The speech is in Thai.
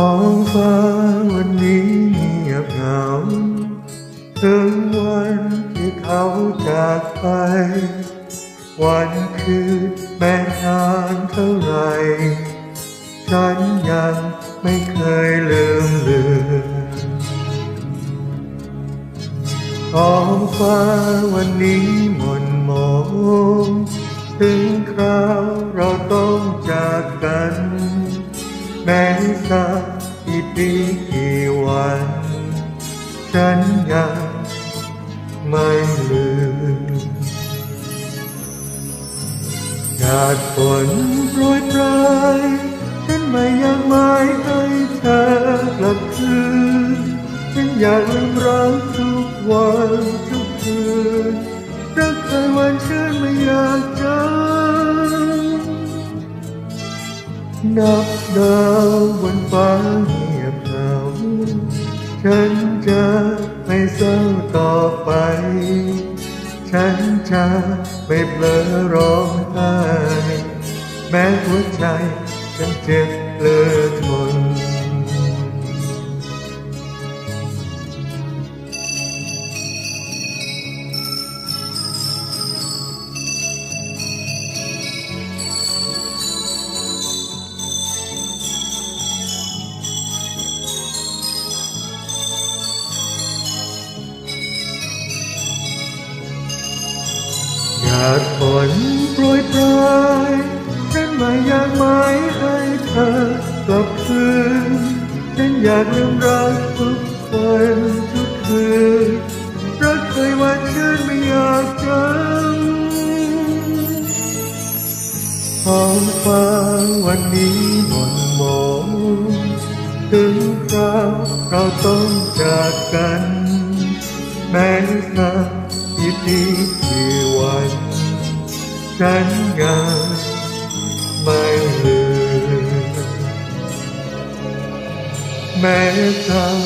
ท้องฟ้าวันนี้เงียบเหงาถึงวันที่เขาจากไป วันคืนแม้นานเท่าไร ฉันยังไม่เคยลืมเลือนท้องฟ้าวันนี้หม่นหมองถึงคราวเราต้องจากกัน แม้สัก กี่กี่วัน ฉันยังไม่ลืมหยาดฝนโปรยปลายฉันไม่อยากหมายให้เธอกลับคืนฉันอยากลืมรักทุกวันทุกคืนรักเคยหวันชื่นไม่อยากจำนับดาวบนฟ้า ฉันจะไม่เศร้าต่อไป ฉันจะไม่เผลอร้องไห้แม้หัวใจฉันเจ็บเลย นโปรยปลายฉันไม่อยากหมายให้เธอกลับคืนฉันอยากลืมรักทุกวันทุกคืนรักเคยหวานชื่นไม่อยากจำท้องฟ้าวันนี้หม่นหมองถึงคราวเราต้องจากกัน แม้สักกี่ปีกี่วัน ฉันยังไม่ลืมแม้สัก